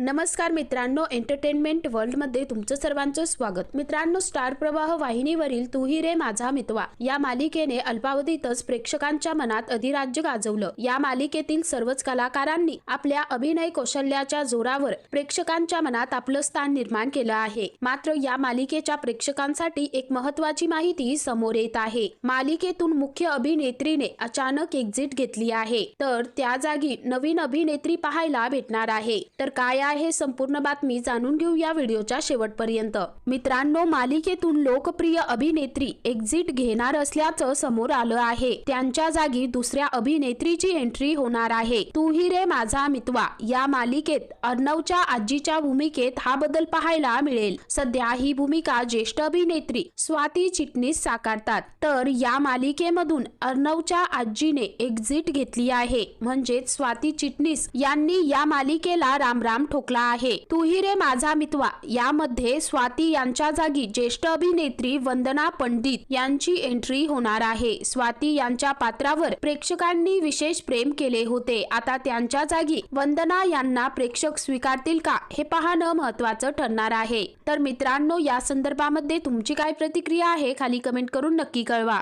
नमस्कार मित्रांनो एंटरटेनमेंट वर्ल्डमध्ये तुमचं सर्वांचं स्वागत. मित्रांनो स्टार प्रवाह वाहिनीवरील तू ही रे माझा मितवा. या मालिकेने अल्पावधीतच प्रेक्षकांच्या मनात अधिराज्य गाजवलं. या मालिकेतील सर्वच कलाकारांनी आपल्या अभिनय कौशल्याच्या जोरावर प्रेक्षकांच्या मनात आपलं स्थान निर्माण केलं आहे. मात्र या मालिकेच्या प्रेक्षकांसाठी एक महत्वाची माहिती समोर येत आहे. मालिकेतून मुख्य अभिनेत्रीने अचानक एक्झिट घेतली आहे. तर त्या जागी नवीन अभिनेत्री पाहायला भेटणार आहे. तर काय आहे संपूर्ण बातमी जाणून घेऊ या व्हिडिओच्या शेवटपर्यंत. मित्रांनो मालिकेतून लोकप्रिय अभिनेत्री एक्झिट घेणार असल्याचं समोर आलं आहे. त्यांच्या जागी दुसऱ्या अभिनेत्रीची एंट्री होणार आहे. तू ही रे माझा मितवा या मालिकेत अर्णवच्या आजीच्या भूमिकेत हा बदल पाहायला मिळेल. सध्या ही भूमिका ज्येष्ठ अभिनेत्री स्वाती चिटणीस साकारतात. तर या मालिकेमधून अर्णवच्या आजीने एक्झिट घेतली आहे. म्हणजेच स्वाती चिटणीस यांनी या मालिकेला रामराम ठोकला आहे. तुही रे माझा मितवा यामध्ये स्वाती यांच्या जागी ज्येष्ठ अभिनेत्री वंदना पंडित यांची एंट्री होणार आहे. स्वाती यांच्या पात्रावर प्रेक्षकांनी विशेष प्रेम केले होते. आता त्यांच्या जागी वंदना यांना प्रेक्षक स्वीकारतील का हे पाहणं महत्वाचं ठरणार आहे. तर मित्रांनो या संदर्भामध्ये तुमची काय प्रतिक्रिया आहे खाली कमेंट करून नक्की कळवा.